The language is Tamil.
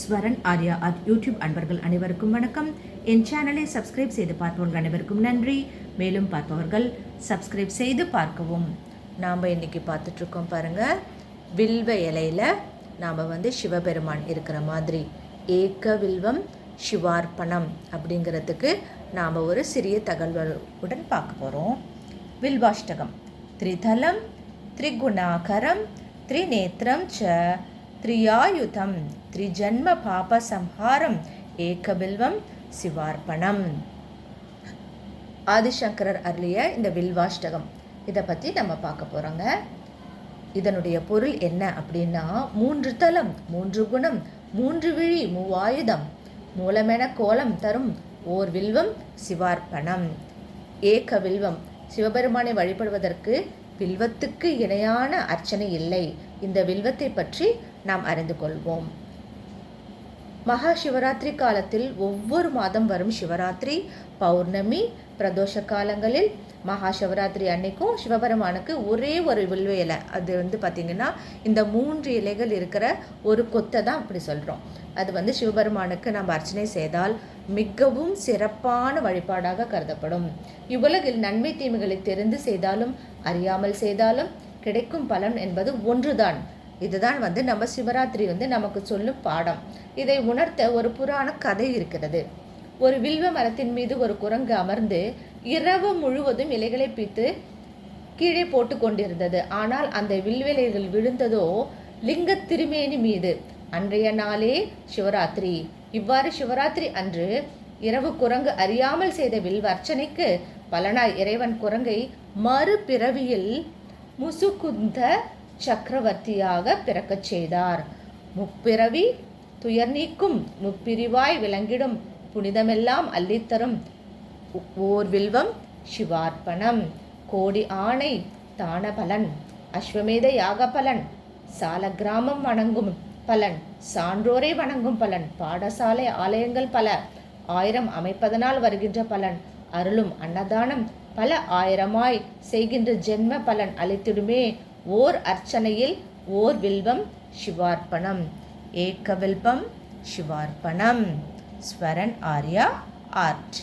ஸ்வரன் ஆர்யா அட் யூடியூப் அன்பர்கள் அனைவருக்கும் வணக்கம். என் சேனலை சப்ஸ்கிரைப் செய்து பார்ப்பவர்கள் அனைவருக்கும் நன்றி. மேலும் பார்ப்பவர்கள் சப்ஸ்கிரைப் செய்து பார்க்கவும். நாம் இன்றைக்கி பார்த்துட்ருக்கோம் பாருங்கள் வில்வ இலையில் நாம் வந்து சிவபெருமான் இருக்கிற மாதிரி ஏக்க வில்வம் சிவார்ப்பணம் அப்படிங்கிறதுக்கு நாம் ஒரு சிறிய தகவலுடன் பார்க்க போகிறோம் வில்வாஷ்டகம் த்ரிதலம் த்ரிகுணாகரம் த்ரிநேத்திரம் ச த்ரியாயுதம் த்ரிஜன்ம பாப சம்ஹாரம் ஏகபில்வம் சிவார்ப்பணம். ஆதிசங்கரர் அருளிய இந்த வில்வாஷ்டகம். இதை பற்றி நம்ம பார்க்க போகிறோங்க இதனுடைய பொருள் என்ன அப்படின்னா மூன்று தலம் மூன்று குணம் மூன்று விழி மூவாயுதம். மூலமென கோலம் தரும் ஓர் வில்வம் சிவார்ப்பணம். ஏக வில்வம் சிவபெருமானை வழிபடுவதற்கு வில்வத்துக்கு இணையான அர்ச்சனை இல்லை. இந்த வில்வத்தை பற்றி நாம் அறிந்து கொள்வோம். மகா சிவராத்திரி காலத்தில் ஒவ்வொரு மாதம் வரும் சிவராத்திரி பௌர்ணமி பிரதோஷ காலங்களில் மகா சிவராத்திரி அன்னைக்கும் சிவபெருமானுக்கு ஒரே ஒரு வில்வ இலை. அது வந்து பார்த்திங்கன்னா இந்த மூன்று இலைகள் இருக்கிற ஒரு கொத்தை தான் அப்படி சொல்கிறோம் அது வந்து சிவபெருமானுக்கு நாம் அர்ச்சனை செய்தால் மிகவும் சிறப்பான வழிபாடாக கருதப்படும். இவ்வுலகில் நன்மை தீமைகளை தெரிந்து செய்தாலும் அறியாமல் செய்தாலும் கிடைக்கும் பலன் என்பது ஒன்றுதான். இதுதான் வந்து நம்ம சிவராத்திரி வந்து நமக்கு சொல்லும் பாடம். இதை உணர்த்த ஒரு புராண கதை இருக்கிறது. ஒரு வில்வ மரத்தின் மீது ஒரு குரங்கு அமர்ந்து இரவு முழுவதும் இலைகளை பீத்து கீழே போட்டு கொண்டிருந்தது. ஆனால் அந்த வில்விலைகள் விழுந்ததோ லிங்க திருமேனி மீது. அன்றைய நாளே சிவராத்திரி. இவ்வாறு சிவராத்திரி அன்று இரவு குரங்கு அறியாமல் செய்த வில்வர்ச்சனைக்கு பலனாய் இறைவன் குரங்கை மறுபிறவியில் முசுகுந்த சக்கரவர்த்தியாக பிறக்கச் செய்தார். முப்பிறவி துயர் நீக்கும் முப்பிரிவாய் விளங்கிடும் புனிதமெல்லாம் அள்ளித்தரும் ஓர் வில்வம் சிவார்ப்பணம். கோடி ஆணை தான பலன் அஸ்வமேத யாக பலன் சால கிராமம் வணங்கும் பலன். சான்றோரை வணங்கும் பலன். பாடசாலை ஆலயங்கள் பல. ஆயிரம் அமைப்பதனால் வருகின்ற பலன். அருளும் அன்னதானம் பல ஆயிரமாய் செய்கின்ற ஜென்ம பலன் அளித்திடுமே. ஓர் அர்ச்சனையில் ஓர் வில்வம் சிவார்ப்பணம். ஏக்க வில்பம் சிவார்ப்பணம். ஸ்வரன் ஆர்யா ஆர்ட்.